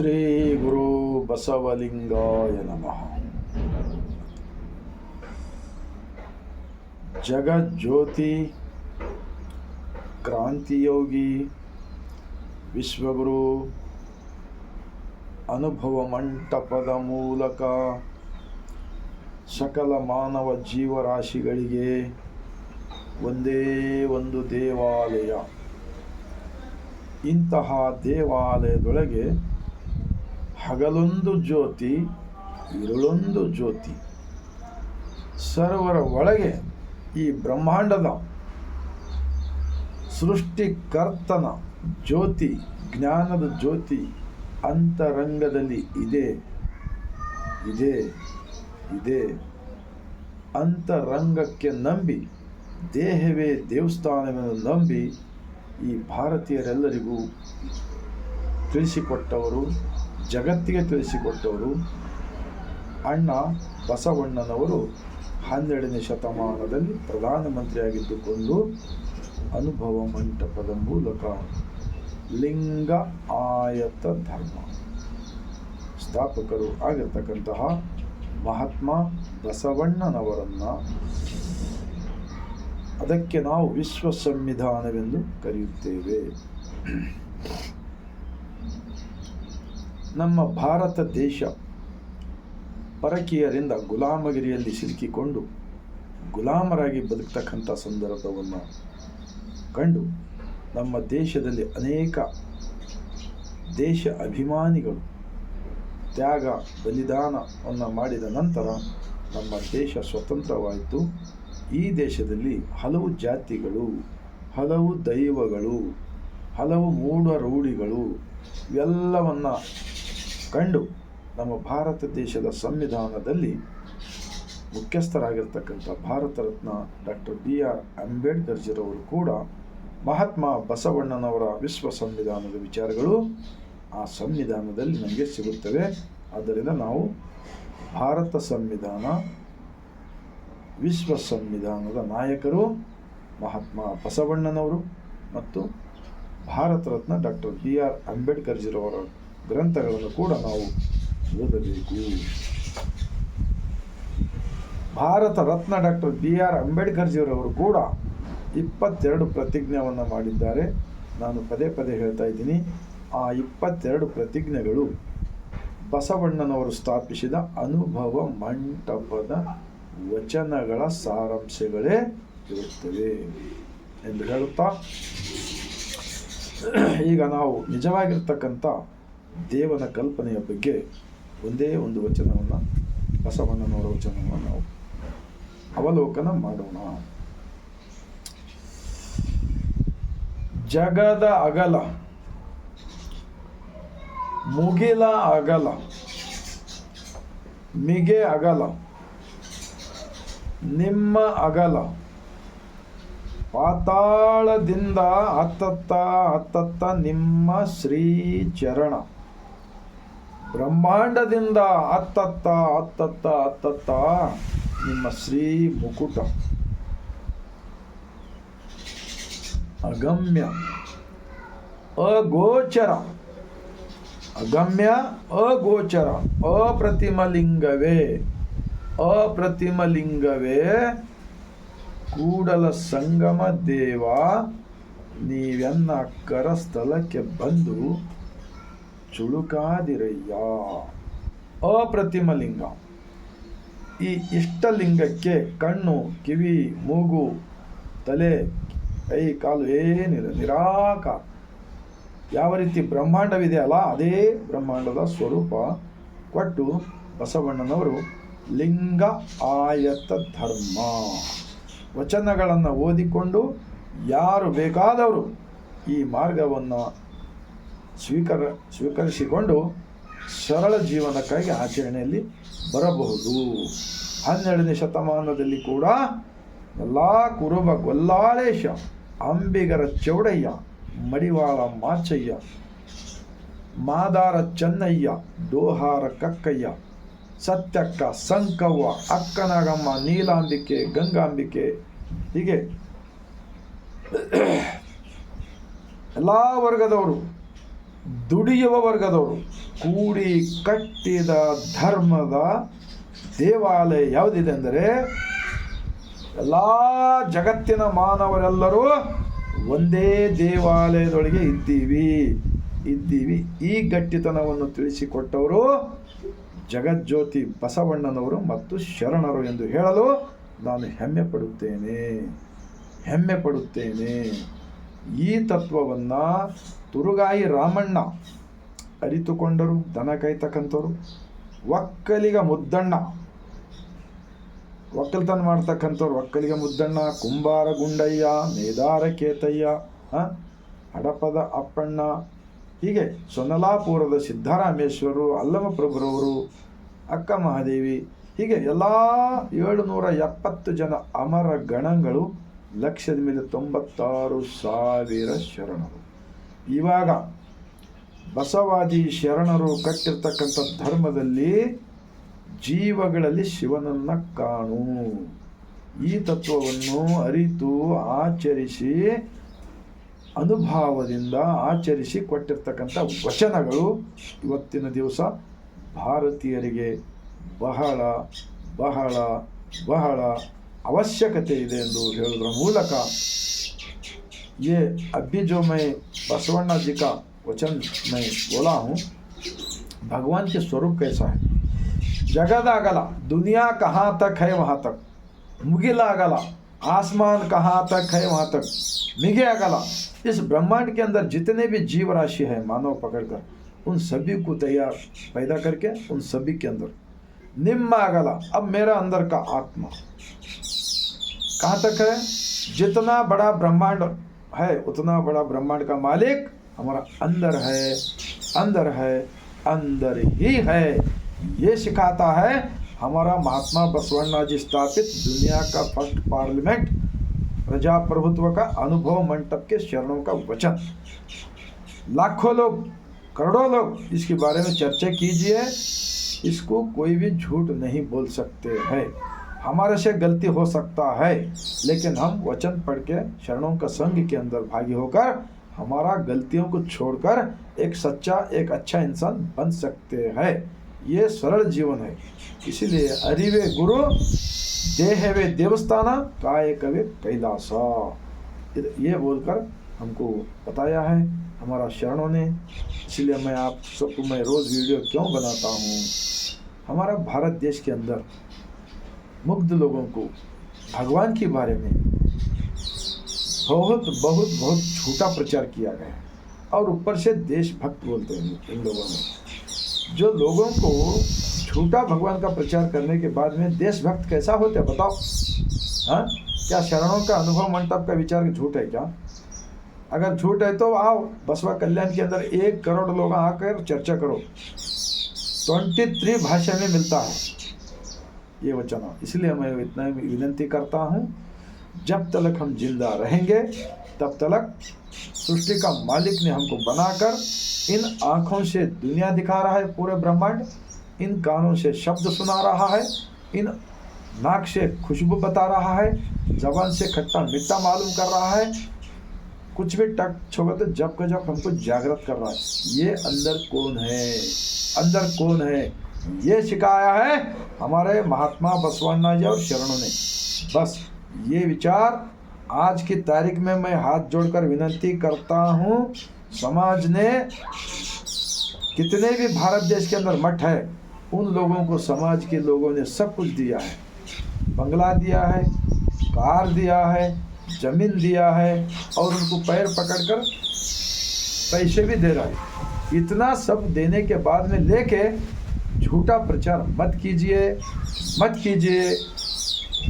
ಶ್ರೀ ಗುರು ಬಸವಲಿಂಗಾಯ ನಮಃ. ಜಗಜ್ಯೋತಿ ಕ್ರಾಂತಿಯೋಗಿ ವಿಶ್ವಗುರು ಅನುಭವ ಮಂಟಪದ ಮೂಲಕ ಸಕಲ ಮಾನವ ಜೀವರಾಶಿಗಳಿಗೆ ಒಂದೇ ಒಂದು ದೇವಾಲಯ. ಇಂತಹ ದೇವಾಲಯದೊಳಗೆ ಹಗಲೊಂದು ಜ್ಯೋತಿ ಇರುಳೊಂದು ಜ್ಯೋತಿ. ಸರ್ವರ ಒಳಗೆ ಈ ಬ್ರಹ್ಮಾಂಡದ ಸೃಷ್ಟಿಕರ್ತನ ಜ್ಯೋತಿ, ಜ್ಞಾನದ ಜ್ಯೋತಿ ಅಂತರಂಗದಲ್ಲಿ ಇದೆ ಇದೆ ಇದೆ. ಅಂತರಂಗಕ್ಕೆ ನಂಬಿ, ದೇಹವೇ ದೇವಸ್ಥಾನವನ್ನು ನಂಬಿ ಈ ಭಾರತೀಯರೆಲ್ಲರಿಗೂ ತಿಳಿಸಿಕೊಟ್ಟವರು, ಜಗತ್ತಿಗೆ ತಿಳಿಸಿಕೊಟ್ಟವರು, ಅಣ್ಣ ಬಸವಣ್ಣನವರು ಹನ್ನೆರಡನೇ ಶತಮಾನದಲ್ಲಿ ಪ್ರಧಾನಮಂತ್ರಿಯಾಗಿದ್ದುಕೊಂಡು ಅನುಭವ ಮಂಟಪದ ಮೂಲಕ ಲಿಂಗ ಆಯತ ಧರ್ಮ. ಸ್ಥಾಪಕರು ಆಗಿರ್ತಕ್ಕಂತಹ ಮಹಾತ್ಮ ಬಸವಣ್ಣನವರನ್ನು ಅದಕ್ಕೆ ನಾವು ವಿಶ್ವ ಸಂವಿಧಾನವೆಂದು ಕರೆಯುತ್ತೇವೆ. ನಮ್ಮ ಭಾರತ ದೇಶ ಪರಕೀಯರಿಂದ ಗುಲಾಮಗಿರಿಯಲ್ಲಿ ಸಿಲುಕಿಕೊಂಡು ಗುಲಾಮರಾಗಿ ಬದುಕ್ತಕ್ಕಂಥ ಸಂದರ್ಭವನ್ನು ಕಂಡು ನಮ್ಮ ದೇಶದಲ್ಲಿ ಅನೇಕ ದೇಶ ಅಭಿಮಾನಿಗಳು ತ್ಯಾಗ, ಬಲಿದಾನವನ್ನು ಮಾಡಿದ ನಂತರ ನಮ್ಮ ದೇಶ ಸ್ವತಂತ್ರವಾಯಿತು. ಈ ದೇಶದಲ್ಲಿ ಹಲವು ಜಾತಿಗಳು, ಹಲವು ದೈವಗಳು, ಹಲವು ಮೂಢ ರೂಢಿಗಳು ಇವೆಲ್ಲವನ್ನು ಕಂಡು ನಮ್ಮ ಭಾರತ ದೇಶದ ಸಂವಿಧಾನದಲ್ಲಿ ಮುಖ್ಯಸ್ಥರಾಗಿರ್ತಕ್ಕಂಥ Bharat Ratna doctor B R ಅಂಬೇಡ್ಕರ್ಜಿರವರು ಕೂಡ ಮಹಾತ್ಮ ಬಸವಣ್ಣನವರ ವಿಶ್ವ ಸಂವಿಧಾನದ ವಿಚಾರಗಳು ಆ ಸಂವಿಧಾನದಲ್ಲಿ ನಮಗೆ ಸಿಗುತ್ತವೆ. ಆದ್ದರಿಂದ ನಾವು ಭಾರತ ಸಂವಿಧಾನ, ವಿಶ್ವ ಸಂವಿಧಾನದ ನಾಯಕರು ಮಹಾತ್ಮ ಬಸವಣ್ಣನವರು ಮತ್ತು Bharat Ratna doctor B R ಅಂಬೇಡ್ಕರ್ಜಿರವರ ಗ್ರಂಥಗಳನ್ನು ಕೂಡ ನಾವು ಓದಬೇಕು. Bharat Ratna doctor B R Ambedkar ಜಿಯವರವರು ಕೂಡ ಇಪ್ಪತ್ತೆರಡು ಪ್ರತಿಜ್ಞೆಯನ್ನು ಮಾಡಿದ್ದಾರೆ. ನಾನು ಪದೇ ಪದೇ ಹೇಳ್ತಾ ಇದ್ದೀನಿ. ಆ ಇಪ್ಪತ್ತೆರಡು ಪ್ರತಿಜ್ಞೆಗಳು ಬಸವಣ್ಣನವರು ಸ್ಥಾಪಿಸಿದ ಅನುಭವ ಮಂಟಪದ ವಚನಗಳ ಸಾರಾಂಶಗಳೇ ಇರುತ್ತವೆ ಎಂದು ಹೇಳುತ್ತಾ, ಈಗ ನಾವು ನಿಜವಾಗಿರ್ತಕ್ಕಂಥ ದೇವನ ಕಲ್ಪನೆಯ ಬಗ್ಗೆ ಒಂದೇ ಒಂದು ವಚನವನ್ನು ಬಸವಣ್ಣನವರ ವಚನವನ್ನು ನಾವು ಅವಲೋಕನ ಮಾಡೋಣ. ಜಗದ ಅಗಲ, ಮುಗಿಲ ಅಗಲ, ಮಿಗೆ ಅಗಲ, ನಿಮ್ಮ ಅಗಲ, ಪಾತಾಳದಿಂದ ಹತ್ತತ್ತ ಹತ್ತತ್ತ ನಿಮ್ಮ ಶ್ರೀ ಚರಣ ಬ್ರಹ್ಮಾಂಡದಿಂದ ಅತ್ತತ್ತ ಅತ್ತತ್ತ ಅತ್ತತ್ತ ನಿಮ್ಮ ಶ್ರೀ ಮುಕುಟ. ಅಗಮ್ಯ, ಅಗೋಚರ. ಅಗಮ್ಯ, ಅಗೋಚರ, ಅಪ್ರತಿಮಲಿಂಗವೇ. ಅಪ್ರತಿಮಲಿಂಗವೇ. ಕೂಡಲ ಸಂಗಮ ದೇವ, ನೀವೆನ್ನ ಕರಸ್ಥಳಕ್ಕೆ ಬಂದು ಚುಳುಕಾದಿರಯ್ಯ? ಅಪ್ರತಿಮಲಿಂಗ. ಈ ಇಷ್ಟಲಿಂಗಕ್ಕೆ ಕಣ್ಣು, ಕಿವಿ, ಮೂಗು, ತಲೆ, ಕೈ, ಕಾಲು ಏನಿಲ್ಲ. ನಿರಾಕಾರ. ಯಾವ ರೀತಿ ಬ್ರಹ್ಮಾಂಡವಿದೆ ಅಲ್ಲ, ಅದೇ ಬ್ರಹ್ಮಾಂಡದ ಸ್ವರೂಪ. ಕೊಟ್ಟು ಬಸವಣ್ಣನವರು ಲಿಂಗ ಆಯತ ಧರ್ಮ. ವಚನಗಳನ್ನು ಓದಿಕೊಂಡು ಯಾರು ಬೇಕಾದವರು ಈ ಮಾರ್ಗವನ್ನು ಸ್ವೀಕರ, ಸ್ವೀಕರಿಸಿಕೊಂಡು ಸರಳ ಜೀವನಕ್ಕಾಗಿ ಆಚರಣೆಯಲ್ಲಿ ಬರಬಹುದು. ಹನ್ನೆರಡನೇ ಶತಮಾನದಲ್ಲಿ ಕೂಡ ಎಲ್ಲ ಕುರುಬ ಗೊಲ್ಲಾಳೇಶ, ಅಂಬಿಗರ ಚೌಡಯ್ಯ, ಮಡಿವಾಳ ಮಾಚಯ್ಯ, ಮಾದಾರ ಚೆನ್ನಯ್ಯ, ದೋಹಾರ ಕಕ್ಕಯ್ಯ, ಸತ್ಯಕ್ಕ ಸಂಕವ್ವ, ಅಕ್ಕನಾಗಮ್ಮ ನೀಲಾಂಬಿಕೆ, ಗಂಗಾಂಬಿಕೆ ಹೀಗೆ ಎಲ್ಲ ವರ್ಗದವರು ದುಡಿಯುವ ವರ್ಗದವರು ಕೂಡಿ ಕಟ್ಟಿದ ಧರ್ಮದ ದೇವಾಲಯ ಯಾವುದಿದೆ ಅಂದರೆ ಎಲ್ಲ ಜಗತ್ತಿನ ಮಾನವರೆಲ್ಲರೂ ಒಂದೇ ದೇವಾಲಯದೊಳಗೆ ಇದ್ದೀವಿ. ಇದ್ದೀವಿ. ಈ ಗಟ್ಟಿತನವನ್ನು ತಿಳಿಸಿಕೊಟ್ಟವರು ಜಗಜ್ಯೋತಿ ಬಸವಣ್ಣನವರು ಮತ್ತು ಶರಣರು ಎಂದು ಹೇಳಲು ನಾನು ಹೆಮ್ಮೆ ಪಡುತ್ತೇನೆ. ಹೆಮ್ಮೆ ಪಡುತ್ತೇನೆ. ಈ ತತ್ವವನ್ನು ತುರುಗಾಯಿ ರಾಮಣ್ಣ ಅರಿತುಕೊಂಡರು, ದನ ಕಾಯ್ತಕ್ಕಂಥವ್ರು. ಒಕ್ಕಲಿಗ ಮುದ್ದಣ್ಣ. ಒಕ್ಕಲ್ತನ ಮಾಡ್ತಕ್ಕಂಥವ್ರು, ಒಕ್ಕಲಿಗ ಮುದ್ದಣ್ಣ, ಕುಂಬಾರ ಗುಂಡಯ್ಯ, ಮೇದಾರ ಕೇತಯ್ಯ ಹಡಪದ ಅಪ್ಪಣ್ಣ. ಹೀಗೆ ಸೊನಲಾಪುರದ ಸಿದ್ದರಾಮೇಶ್ವರರು ಅಲ್ಲಮಪ್ರಭುರವರು ಅಕ್ಕ ಮಹಾದೇವಿ ಹೀಗೆ ಎಲ್ಲ ಏಳುನೂರ ಎಪ್ಪತ್ತು ಜನ ಅಮರ ಗಣಗಳು ಲಕ್ಷದ ಮೇಲೆ ತೊಂಬತ್ತಾರು ಸಾವಿರ ಶರಣರು. ಇವಾಗ ಬಸವಾದಿ ಶರಣರು ಕಟ್ಟಿರ್ತಕ್ಕಂಥ ಧರ್ಮದಲ್ಲಿ ಜೀವಗಳಲ್ಲಿ ಶಿವನನ್ನ ಕಾಣು. ಈ ತತ್ವವನ್ನು ಅರಿತು ಆಚರಿಸಿ, ಅನುಭಾವದಿಂದ ಆಚರಿಸಿ ಕೊಟ್ಟಿರ್ತಕ್ಕಂಥ ವಚನಗಳು ಇವತ್ತಿನ ದಿವಸ ಭಾರತೀಯರಿಗೆ ಬಹಳ ಬಹಳ ಬಹಳ ಅವಶ್ಯಕತೆ ಇದೆ ಎಂದು ಹೇಳುವುದರ ಮೂಲಕ ये अभी जो मैं बसवण्णा जी का वचन मैं बोला हूँ भगवान के स्वरूप कैसा है जगदागल दुनिया कहाँ तक है वहाँ तक मुगिलागल आसमान कहाँ तक है वहाँ तक मिगे अगल इस ब्रह्मांड के अंदर जितने भी जीव राशि है मानव पकड़कर उन सभी को तैयार पैदा करके उन सभी के अंदर निम्न अगल अब मेरा अंदर का आत्मा। कहाँ तक है? जितना बड़ा ब्रह्मांड है, उतना बड़ा ब्रह्मांड का मालिक हमारा अंदर है अंदर है, अंदर ही है। ये सिखाता है हमारा महात्मा बसवन्ना जी स्थापित दुनिया का फ़र्स्ट पार्लियामेंट प्रजा प्रभुत्व का अनुभव मंडप के शरणों का वचन। लाखों लोग, करोड़ों लोग इसके बारे में चर्चा कीजिए। इसको कोई भी झूठ नहीं बोल सकते हैं। हमारे से गलती हो सकता है, लेकिन हम वचन पढ़ के शरणों का संग के अंदर भागी होकर हमारा गलतियों को छोड़कर एक सच्चा, एक अच्छा इंसान बन सकते हैं। ये सरल जीवन है। इसीलिए अरिवे गुरु देह वे देवस्थान, काय कवे कैलासा। ये बोलकर हमको बताया है। हमारा शरणों ने, इसलिए मैं आप सबको मैं रोज़ वीडियो क्यों बनाता हूँ? हमारा भारत देश के अंदर मुग्ध लोगों को भगवान के बारे में बहुत बहुत बहुत झूठा प्रचार किया गया है। और ऊपर से देशभक्त बोलते हैं इन लोगों ने जो लोगों को झूठा भगवान का प्रचार करने के बाद में देशभक्त कैसा होते हैं बताओ? हाँ? क्या शरणों का अनुभव मंडप का विचार झूठ है क्या? अगर झूठ है तो आओ। बसवा कल्याण के अंदर एक करोड़ लोग आकर चर्चा करो। ट्वेंटी थ्री भाषा में मिलता है। ये वचन इसलिए मैं इतना विनंती करता हूँ, जब तक हम ज़िंदा रहेंगे, तब तक सृष्टि का मालिक ने हमको बनाकर इन आँखों से दुनिया दिखा रहा है, पूरे ब्रह्मांड। इन कानों से शब्द सुना रहा है। इन नाक से खुशबू बता रहा है। जबान से खट्टा मिट्टा मालूम कर रहा है। कुछ भी टक छोड़ तो जब का जब हमको जागृत कर रहा है। ये अंदर कौन है? अंदर कौन है? ये सिखाया है हमारे महात्मा बसवन्ना जी और शरणों ने। बस ये विचार आज की तारीख में मैं हाथ जोड़कर विनंती करता हूँ, समाज ने कितने भी भारत देश के अंदर मठ है, उन लोगों को समाज के लोगों ने सब कुछ दिया है। बंगला दिया है, कार दिया है ज़मीन दिया है और उनको पैर पकड़कर पैसे भी दे रहा है। इतना सब देने के बाद में लेके झूठा प्रचार मत कीजिए मत कीजिए।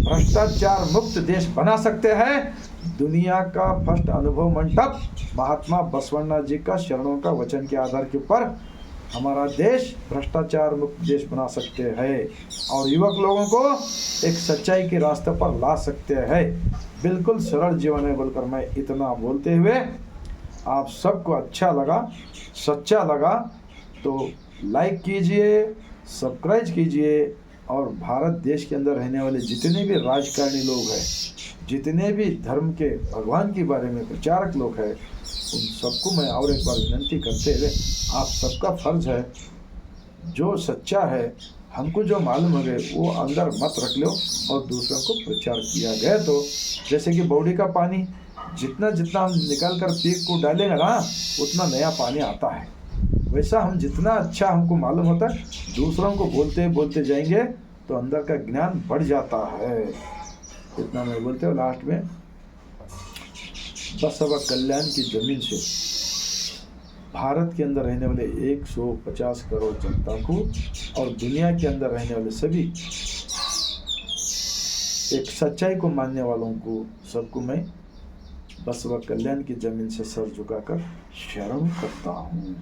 भ्रष्टाचार मुक्त देश बना सकते हैं। दुनिया का फ़र्स्ट अनुभव मंडप, महात्मा बसवन्ना जी का शरणों का वचन के आधार के ऊपर हमारा देश भ्रष्टाचार मुक्त देश बना सकते हैं और युवक लोगों को एक सच्चाई के रास्ते पर ला सकते हैं। बिल्कुल सरल जीवन है बोलकर मैं इतना बोलते हुए आप सबको अच्छा लगा, सच्चा लगा तो लाइक कीजिए सब्सक्राइब कीजिए और भारत देश के अंदर रहने वाले जितने भी राजकारणी लोग हैं, जितने भी धर्म के, भगवान के बारे में प्रचारक लोग हैं, उन सबको मैं और एक बार विनती करते हुए, आप सबका फ़र्ज़ है, जो सच्चा है, हमको जो मालूम है, वो अंदर मत रख लो और दूसरों को प्रचार किया गया तो जैसे कि बॉडी का पानी, जितना जितना हम निकाल कर पीक को डालेंगे ना, उतना नया पानी आता है। वैसा हम जितना अच्छा हमको मालूम होता है, दूसरों को बोलते बोलते जाएँगे तो अंदर का ज्ञान बढ़ जाता है। इतना मैं बोलते हो लास्ट में। बसवा कल्याण की ज़मीन से। भारत के अंदर रहने वाले 150 करोड़ जनता को और दुनिया के अंदर रहने वाले सभी, एक सच्चाई को मानने वालों को सबको मैं बसवा कल्याण की ज़मीन से सर झुकाकर शर्म करता हूँ।